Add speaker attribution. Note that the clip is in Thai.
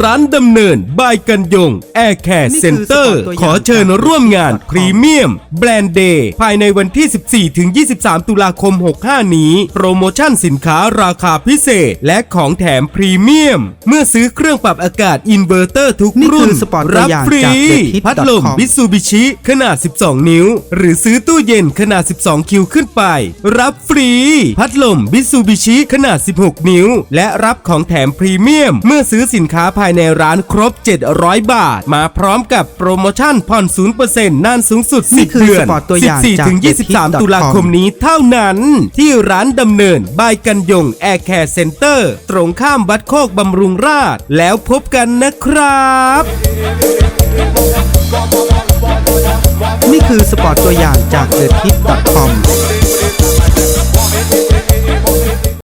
Speaker 1: ร้านดำเนิน บายกันยง Air Care
Speaker 2: นี่คือ
Speaker 1: Center
Speaker 2: สปอร์ตตัวอย่าง
Speaker 1: ขอเชิญร่วมงาน
Speaker 2: จาก
Speaker 1: พรีเมียม แบรนด์เดย์ ภายในวันที่ 14 ถึง 23 ตุลาคม 65 นี้ โปรโมชั่นสินค้าราคาพิเศษ และของแถมพรีเมียม เมื่อซื้อเครื่องปรับอากาศอินเวอร์เตอร์ทุก
Speaker 2: นี่คือ
Speaker 1: รุ่น
Speaker 2: สปอร์ตตัว
Speaker 1: รับ
Speaker 2: อย่าง
Speaker 1: ฟรี
Speaker 2: จาก thehit.com
Speaker 1: พัดลมมิซูบิชิขนาด 12 นิ้ว หรือซื้อตู้เย็นขนาด 12 คิวขึ้นไป รับฟรี พัดลมมิซูบิชิขนาด 16 นิ้ว และรับของแถมพรีเมียม เมื่อซื้อสินค้าภายในร้านครบ 700 บาท มาพร้อมกับโปรโมชั่นผ่อน0%นานสูงสุด
Speaker 2: นี่
Speaker 1: 10
Speaker 2: คือ
Speaker 1: เดือน
Speaker 2: สปอร์ตตัวอย่างจาก
Speaker 1: 14ถึง
Speaker 2: thehit.com
Speaker 1: 23 ตุลาคมนี้เท่านั้น ที่ร้านดำเนินบายกันยงแอร์แคร์เซ็นเตอร์ ตรงข้ามวัดโคกบำรุงราษฎร์แล้วพบกันนะครับ
Speaker 2: นี่คือสปอร์ตตัวอย่างจาก t h e t i t c o m